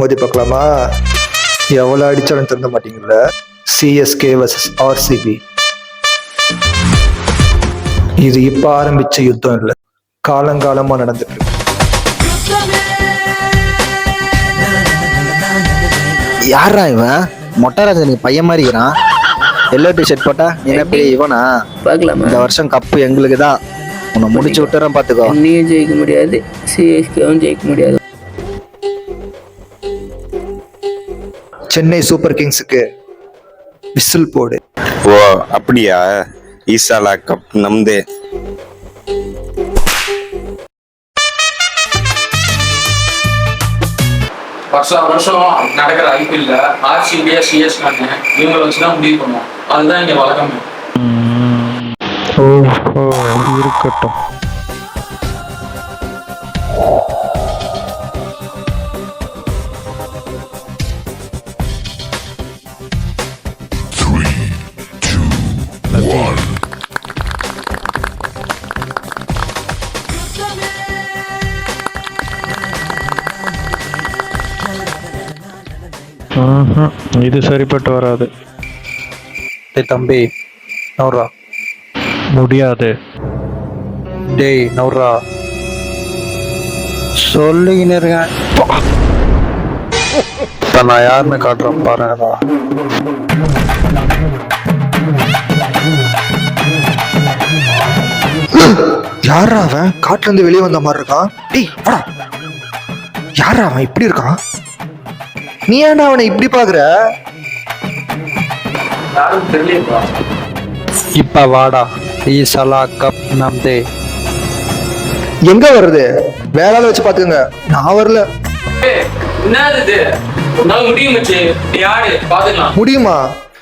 மோதி பார்க்கலாமா? எவ்வளோ அடிச்சாலும் திருந்த மாட்டீங்கல்ல? சிஎஸ்கே வர்சஸ் ஆர்சிபி இது இப்போ ஆரம்பிச்ச யுத்தம் இல்லை. காலங்காலமாக நடந்துட்டு இருக்கு. யாரா இவன்? மொட்டராஜன் நீ பையன் மாதிரி இருக்கிறான். எல்லோ டிஷர்ட் போட்டா நீ என்ன பெரிய இவனா? பார்க்கலாமா? இந்த வருஷம் கப்பு எங்களுக்கு தான் உன்னை முடிச்சு விட்டுறேன் பாத்துக்கோ. என்னையும் ஜெயிக்க முடியாது சிஎஸ்கேவும் ஜெயிக்க முடியாது. சென்னை சூப்பர் கிங்ஸுக்கு விசில் போடு. ஓ அப்படியா? ஈசாலா கப் நம்தே. வருஷம் வருஷம் நடக்கிற ஐபிஎல்ல ஆர்சிபியா சிஎஸ்கான்னு இவங்களை வச்சு தான் முடிவு பண்ணுவோம். அதுதான் இங்க வழக்கமே. ஓஹோ இருக்கட்டும். இது சரிப்பட்டு வராது. டேய் தம்பி நவுரா முடியாது. டேய் நவுரா சொல்லிக்கின்னு இருக்கேன். இப்போ நான் யாருன்னு காட்டுறேன் பாருங்கடா யாரா அவன்? காட்டுல இருந்து வெளியே வந்த மாதிரி இருக்கான் டேய் வாடா. யாரா அவன்? இப்படி இருக்கான்? நீ ஏன்டா அவனை இப்படி பாக்குற? இப்ப வாடா. ஈசலா கப் நம்தே எங்க வருது வேற ஆளை வச்சு பாத்துக்கங்க. நான் வரல. முடியும்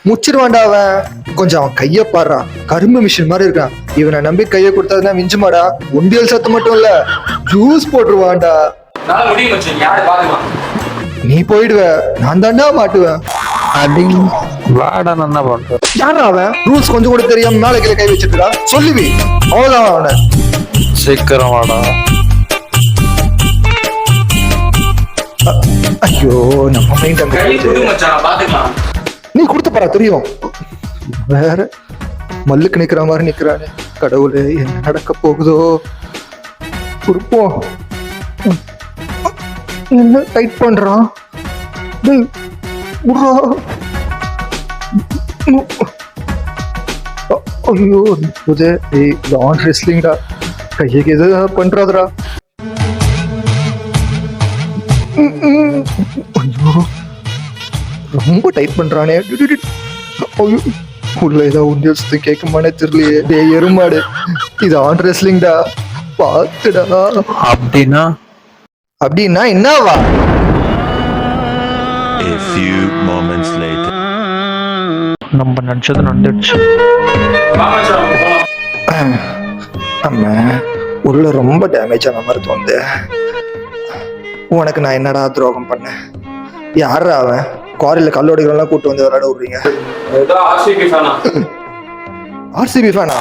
முச்சிருவான்டா அவன். கொஞ்சம் அவன் கைய பாடுறான் கரும்பு மிஷின் மாதிரி இருக்கான். இவனை நம்பி கைய கொடுத்தாதுன்னா மிஞ்சுமாடா. உண்டியல் சத்து மட்டும் இல்ல ஜூஸ் போட்டுருவான்டா. முடியும் ஆடு பாத்துக்கலாம். நீ போயிடுவ. நான் தாண்டா மாட்டுவேன் அடி வாடா நான் என்ன பண்ற யாரா அவன்? ரூல்ஸ் கொஞ்சம் கூட தெரியாம மேல கீழே கை வச்சிருக்கா? சொல்லுவி. அவ்வளவுதான் அவனை சீக்கிரம் வாடா. ஐயோ நம்ம மைண்ட் அங்க நீ கொடுத்த பாரா தெரியும். வேற மல்லுக்கு நிக்கிற மாதிரி நிக்கிறானே. கடவுளே என்ன நடக்க போகுதோ? கொடுப்போம் என்ன டைட் பண்றான். டேய், விட்றா. ஐயோ புது ஏய் லான் ரெஸ்லிங்டா கையை எது பண்றாதடா. ஐயோ. ரொம்ப டைட் பண்றானே. ஐயோ, உள்ள ஏதோ உண்டியல் கேட்க மாட்டே தெரியலையே. டேய் எருமாடு. இது ஆன் ரெஸ்லிங்டா பார்த்துடா அப்படின்னா அப்படின்னா என்னவா? A few moments later. நம்ம நினைச்சது நடந்துடுச்சு. ஆமா உள்ள ரொம்ப டேமேஜ் ஆன மாதிரி தோணுது. உனக்கு நான் என்னடா துரோகம் பண்ணேன்? யாரா அவன்? குவாரியில கல்லோடிகளெல்லாம் கூட்டு வந்து விளையாட விடுறீங்க? ஏதோ ஆர்சிபி ஃபேனா ஆர்சிபி ஃபேனா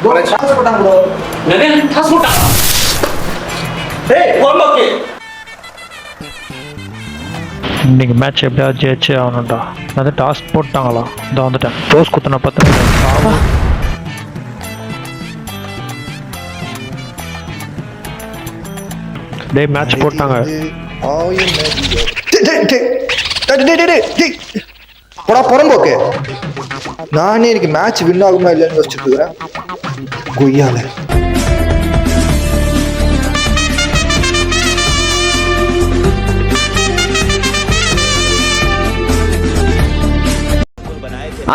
அப்கோர்ஸ் நிறைய காசு போட்டான் இன்னைக்கு மேட்ச் எப்படியாவது ஜெயிச்சே ஆகணும்டா. அது டாஸ் போட்டாங்களா இதோ வந்துட்டேன். டோஸ் குத்துன பத்து டேய் மேட்ச் போட்டாங்க. டேய், டேய், டேய். டேய், டேய், டேய், டேய். போடா புறம்போக்கு. நானே இன்னைக்கு மேட்ச் வின் ஆகுமா இல்லைன்னு யோசிச்சுட்டு இருக்கிறேன். கொய்யால.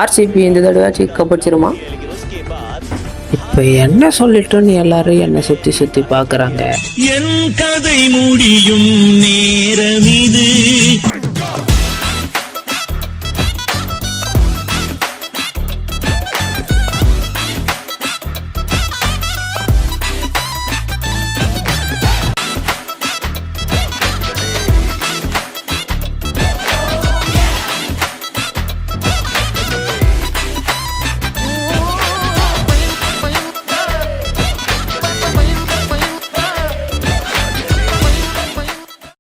ஆர்சிபி இந்த தடவை கப் அடிச்சிருமா? இப்போ என்ன சொல்லிட்டோன்னு எல்லாரும் என்னை சுற்றி சுற்றி பார்க்குறாங்க என் கதை முடியும் நேரம் இது.